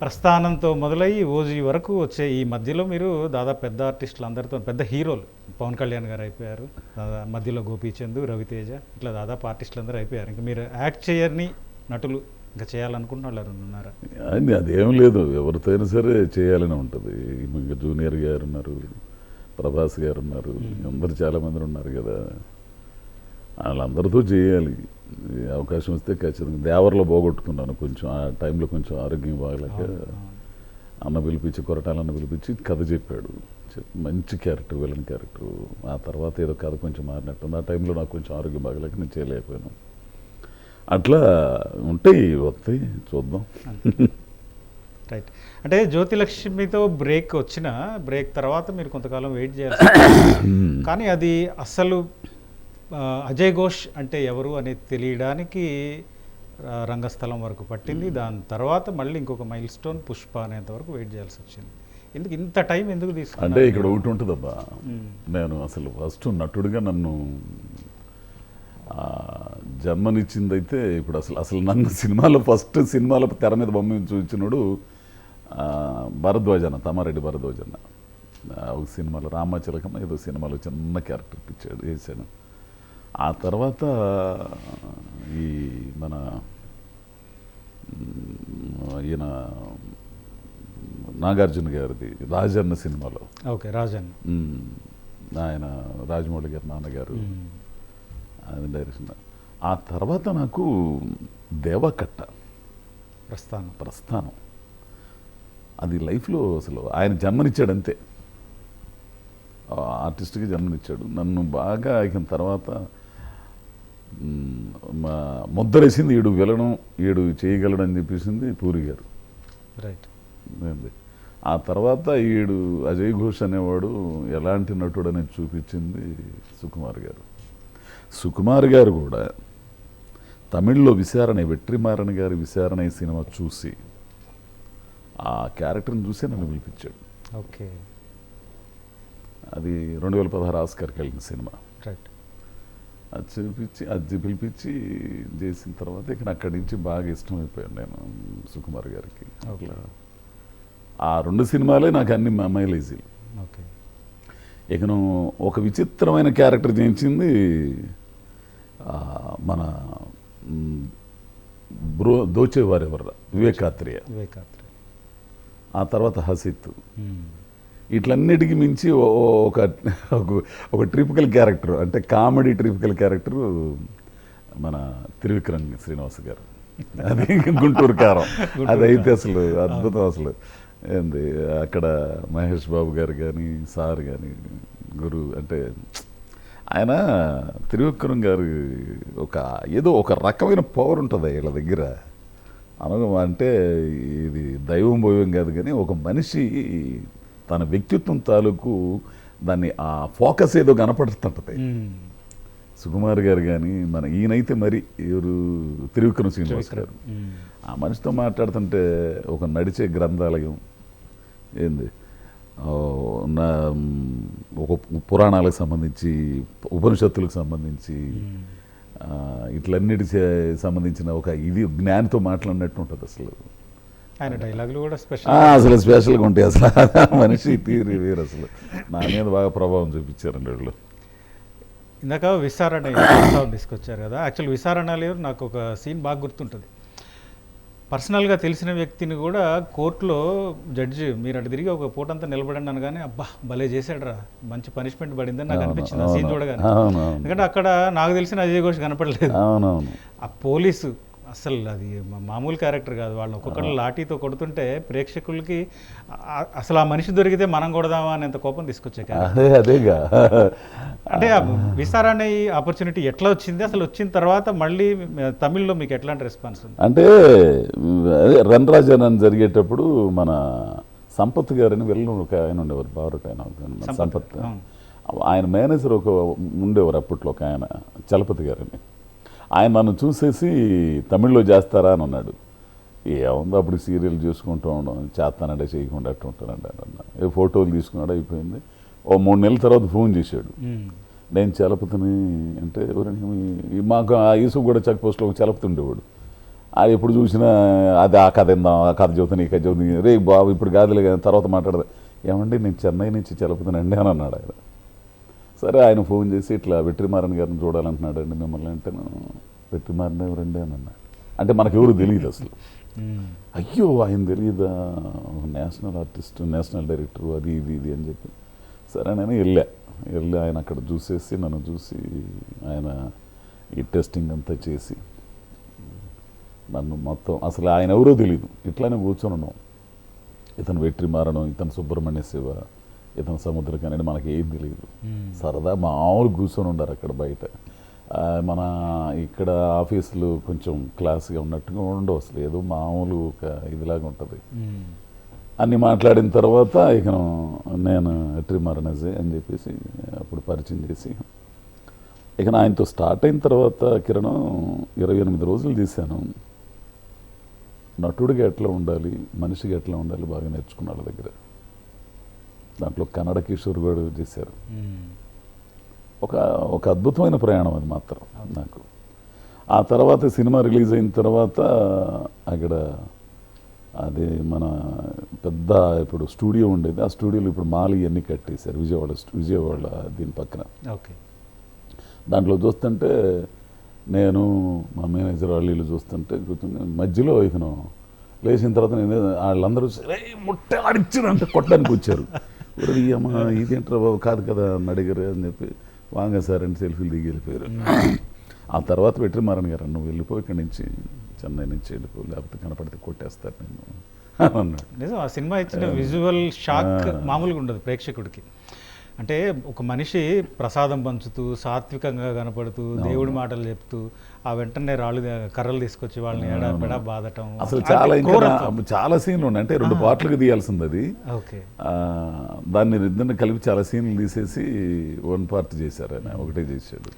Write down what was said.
ప్రస్థానంతో మొదలయ్యి ఓజీ వరకు వచ్చే ఈ మధ్యలో మీరు దాదాపు పెద్ద ఆర్టిస్టులు అందరితో పెద్ద హీరోలు. పవన్ కళ్యాణ్ గారు అయిపోయారు మధ్యలో గోపీచంద్ రవితేజ ఇట్లా దాదాపు ఆర్టిస్టులు అందరూ అయిపోయారు. ఇంకా మీరు యాక్ట్ చేయని నటులు ఇంకా చేయాలనుకుంటున్న వాళ్ళు ఉన్నారా? అదేం లేదు. ఎవరితో అయినా సరే చేయాలని ఉంటుంది. ఇంకా జూనియర్ గారు ఉన్నారు ప్రభాస్ గారు ఉన్నారు. అందరు చాలా మంది ఉన్నారు కదా. వాళ్ళందరితో చేయాలి. అవకాశం వస్తే ఖచ్చితంగా దేవర్లో పోగొట్టుకున్నాను కొంచెం ఆ టైంలో కొంచెం ఆరోగ్యం బాగలేక అన్న పిలిపించి కొరటాలన్న పిలిపించి కథ చెప్పాడు. చెప్పి మంచి క్యారెక్టర్ విలన్ క్యారెక్టర్. ఆ తర్వాత ఏదో కథ కొంచెం మారినట్టుంది. ఆ టైంలో నాకు కొంచెం ఆరోగ్యం బాగలేక నేను చేయలేకపోయాను. అట్లా ఉంటాయి వస్తాయి చూద్దాం. రైట్. అంటే జ్యోతిలక్ష్మితో బ్రేక్ వచ్చిన బ్రేక్ తర్వాత మీరు కొంతకాలం వెయిట్ చేయాలి కానీ అది అసలు ఆ, అజయ్ ఘోష్ అంటే ఎవరు అనేది తెలియడానికి రంగస్థలం వరకు పట్టింది. దాని తర్వాత మళ్ళీ ఇంకొక మైల్ స్టోన్ పుష్ప అనేంత వరకు వెయిట్ చేయాల్సి వచ్చింది. ఎందుకు ఇంత టైం ఎందుకు అంటే తీసుకున్నారు ఇక్కడ ఒకటి ఉంటుందబ్బా. నేను అసలు ఫస్ట్ నటుడిగా నన్ను జన్మనిచ్చిందైతే ఇప్పుడు అసలు అసలు నన్ను సినిమాలో ఫస్ట్ సినిమాలో తెర మీద బొమ్మ చూపించినోడు ఆ, భరద్వాజ్ అన్న తమారెడ్డి భరద్వాజ్ అన్న. ఆ, ఒక సినిమాలో రామాచలకమ్మ ఏదో సినిమాలో చిన్న క్యారెక్టర్ ఇచ్చాడు వేసాను ఆ తర్వాత ఈ మన ఈయన నాగార్జున గారిది రాజన్న సినిమాలో. ఓకే రాజన్ మ్, ఆయన రాజమౌళి గారి నాన్నగారు. అది డైరెక్షన్. ఆ తర్వాత నాకు దేవకట్ట. ప్రస్థానం. ప్రస్థానం. అది లైఫ్లో అసలు ఆయన జన్మనిచ్చాడు అంతే ఆర్టిస్ట్కి జన్మనిచ్చాడు. నన్ను బాగా ఇక తర్వాత ముద్దరేసింది ఈడు విలడం ఈడు చేయగలడు అని చెప్పేసింది పూరి గారు. రైట్. ఆ తర్వాత ఈడు అజయ్ ఘోష్ అనేవాడు ఎలాంటి నటుడు అనేది చూపించింది సుకుమార్ గారు. సుకుమార్ గారు కూడా తమిళ్ళో విచారణ వెట్రిమారణ గారి విచారణ ఈ సినిమా చూసి ఆ క్యారెక్టర్ని చూసి నన్ను పిలిపించాడు. ఓకే. అది రెండు వేల పదహారు ఆస్కర్కి వెళ్ళిన సినిమా. రైట్. అది చూపించి అది పిలిపించి చేసిన తర్వాత ఇక అక్కడి నుంచి బాగా ఇష్టమైపోయాను నేను సుకుమార్ గారికి. అట్లా ఆ రెండు సినిమాలే నాకు అన్ని మైలేజీలు ఓకే. ఇకను ఒక విచిత్రమైన క్యారెక్టర్ చేయించింది మన బ్రో దోచేవారు ఎవరు వివేకాత్రేయ వివేకాత్రి ఆ తర్వాత హసిత్. వీటిలన్నిటికీ మించి ఒక- ఒక ట్రిపికల్ క్యారెక్టర్ అంటే కామెడీ ట్రిపికల్ క్యారెక్టర్ మన త్రివిక్రమ్ శ్రీనివాస్ గారు. అది గుంటూరు కారం. అదైతే అసలు అద్భుతం అసలు. ఏంది అక్కడ మహేష్ బాబు గారు కానీ సార్ కానీ గురు అంటే ఆయన త్రివిక్రమ్ గారు ఒక ఏదో ఒక రకమైన పవర్ ఉంటుంది వీళ్ళ దగ్గర. అనగా అంటే ఇది దైవం భోయం కాదు కానీ ఒక మనిషి తన వ్యక్తిత్వం తాలూకు దాన్ని ఆ ఫోకస్ ఏదో కనపడుతుంటది. సుకుమార్ గారు కానీ మన ఈయనైతే మరి ఎవరు? త్రివిక్రమ్ శ్రీనివాస్ గారు. ఆ మనిషితో మాట్లాడుతుంటే ఒక నడిచే గ్రంథాలయం ఏంది? నా ఒక పురాణాలకు సంబంధించి ఉపనిషత్తులకు సంబంధించి ఇట్లన్నిటి సంబంధించిన ఒక ఇది జ్ఞానితో మాట్లాడినట్టు ఉంటుంది అసలు. ఆయన డైలాగులు కూడా స్పెషల్ అసలు స్పెషల్గా ఉంటాయి అసలు. మనిషి తీరు వేరు అసలు. నా మీద బాగా ప్రభావం చూపించారండి వాళ్ళు. ఇందాక ప్రస్తావన తీసుకొచ్చారు కదా. యాక్చువల్ విచారణలో నాకు ఒక సీన్ బాగా గుర్తుంటుంది. పర్సనల్గా తెలిసిన వ్యక్తిని కూడా కోర్టులో జడ్జి మీరు అటు తిరిగి ఒక పూటంతా నిలబడండి అనగానే అబ్బా భలే చేశాడురా. మంచి పనిష్మెంట్ పడిందని నాకు అనిపించింది ఆ సీన్ చూడగానే. ఎందుకంటే అక్కడ నాకు తెలిసిన అజయ్ ఘోష్ కనపడలేదు. ఆ పోలీసు అసలు అది మామూలు క్యారెక్టర్ కాదు. వాళ్ళని ఒక్కొక్కరు లాఠీతో కొడుతుంటే ప్రేక్షకులకి అసలు ఆ మనిషి దొరికితే మనం కొడదామా అనేంత కోపం తీసుకొచ్చే. అదే అదేగా. అంటే ఆ విస్తారాన్ని ఆపర్చునిటీ ఎట్లా వచ్చింది? అసలు వచ్చిన తర్వాత మళ్ళీ తమిళ్ళో మీకు ఎట్లాంటి రెస్పాన్స్ ఉంది? అంటే అదే రన్ రాజన్ అని జరిగేటప్పుడు మన సంపత్ గారని వెళ్ళిన ఒక ఆయన ఉండేవారు బావరట ఆయన సంపత్. ఆయన మేనేజర్ ఒక ఉండేవారు అప్పట్లో ఒక ఆయన చలపతి గారని. ఆయన నన్ను చూసేసి తమిళ్ళో చేస్తారా అని అన్నాడు. ఏముందో అప్పుడు సీరియల్ చూసుకుంటూ ఉండడం చేస్తానంటే చేయకుండా అట్టు ఉంటానంటే అన్న. ఏ ఫోటోలు తీసుకున్నాడు అయిపోయింది. ఓ మూడు నెలల తర్వాత ఫోన్ చేశాడు. నేను చలపతిని అంటే ఎవరైనా మాకు ఆ యూసుఫ్ కూడా చెక్ పోస్ట్లో ఒక చలపతి ఉండేవాడు. అది ఎప్పుడు చూసినా అది ఆ కథ ఇందాం ఆ కథ చదువుతాను ఈ కథ చదువుతాను రే బాబు ఇప్పుడు కాదులే కానీ తర్వాత మాట్లాడదు. ఏమండి నేను చెన్నై నుంచి చలుపుతానండి అని అన్నాడు ఆయన. సరే ఆయన ఫోన్ చేసి ఇట్లా వెట్రిమారన్ గారిని చూడాలంటున్నాడు అండి మిమ్మల్ని అంటే నేను వెట్రిమారన్ ఎవరండి? అని అన్నాడు. అంటే మనకు ఎవరు తెలియదు అసలు. అయ్యో ఆయన తెలియదా? నేషనల్ ఆర్టిస్ట్ నేషనల్ డైరెక్టర్ అది ఇది ఇది అని చెప్పి. సరే నేను వెళ్ళా. వెళ్ళి ఆయన అక్కడ చూసేసి నన్ను చూసి ఆయన ఈ టెస్టింగ్ అంతా చేసి నన్ను మొత్తం అసలు ఆయన ఎవరో తెలియదు ఇట్లానే కూర్చొని ఉన్నాం ఇతను వెట్రి మారడం ఇతను సుబ్రహ్మణ్య శివ ఇతను సముద్రకని మనకి ఏం తెలియదు. సరదా మామూలు కూర్చొని ఉండారు అక్కడ బయట. మన ఇక్కడ ఆఫీసులు కొంచెం క్లాస్గా ఉన్నట్టుగా ఉండవు అసలు. ఏదో మామూలు ఒక ఇదిలాగా ఉంటుంది. అన్ని మాట్లాడిన తర్వాత ఇక నేను ట్రిమర్నజే అని చెప్పేసి అప్పుడు పరిచయం చేసి ఇక ఆయనతో స్టార్ట్ అయిన తర్వాత కిరణం ఇరవై ఎనిమిది రోజులు తీశాను. నటుడిగా ఎట్లా ఉండాలి మనిషిగా ఎట్లా ఉండాలి బాగా నేర్చుకున్నాడు దగ్గర. దాంట్లో కన్నడ కిషోర్ గారు చేశారు. ఒక ఒక అద్భుతమైన ప్రయాణం అది మాత్రం నాకు. ఆ తర్వాత సినిమా రిలీజ్ అయిన తర్వాత అక్కడ అది మన పెద్ద ఇప్పుడు స్టూడియో ఉండేది. ఆ స్టూడియోలో ఇప్పుడు మాల్ ఇవన్నీ కట్టేశారు. విజయవాడ విజయవాడ దీని పక్కన. ఓకే. దాంట్లో చూస్తుంటే నేను మా మేనేజర్ వాళ్ళు చూస్తుంటే కూర్చుని మధ్యలో ఇతను లేచిన తర్వాత నేను వాళ్ళందరూ "రే, ముట్ట ఆడిచ్చారు అంటే కొట్టడానికి వచ్చారు. "ఒరేయ్, ఈ అమ్మ ఇదేంట్రా బాబు కాదు కదా అని అడిగారు అని చెప్పి వాంగ సార్ అని సెల్ఫీలు దిగి వెళ్ళిపోయారు. ఆ తర్వాత వెట్రి మారన్ గారు నువ్వు వెళ్ళిపో ఇక్కడి నుంచి చెన్నై నుంచి వెళ్ళిపో లేకపోతే కనపడితే కొట్టేస్తారు నేను అని అన్నాడు నిజం ఆ సినిమా ఇచ్చిన విజువల్ షాక్. మామూలుగా ఉండదు ప్రేక్షకుడికి. అంటే ఒక మనిషి ప్రసాదం పంచుతూ సాత్వికంగా కనపడుతూ దేవుడి మాటలు చెప్తూ ఆ వెంటనే రాళ్ళు కర్రలు తీసుకొచ్చి వాళ్ళని ఎడా పెడా బాధటం. అసలు చాలా ఇంకా చాలా సీన్లు ఉన్నాయి. అంటే రెండు పాటలకు తీయాల్సింది అది ఓకే. దాన్ని ఇద్దరిని కలిపి చాలా సీన్లు తీసేసి వన్ పార్ట్ చేశారు ఆయన. ఒకటే చేశాడు.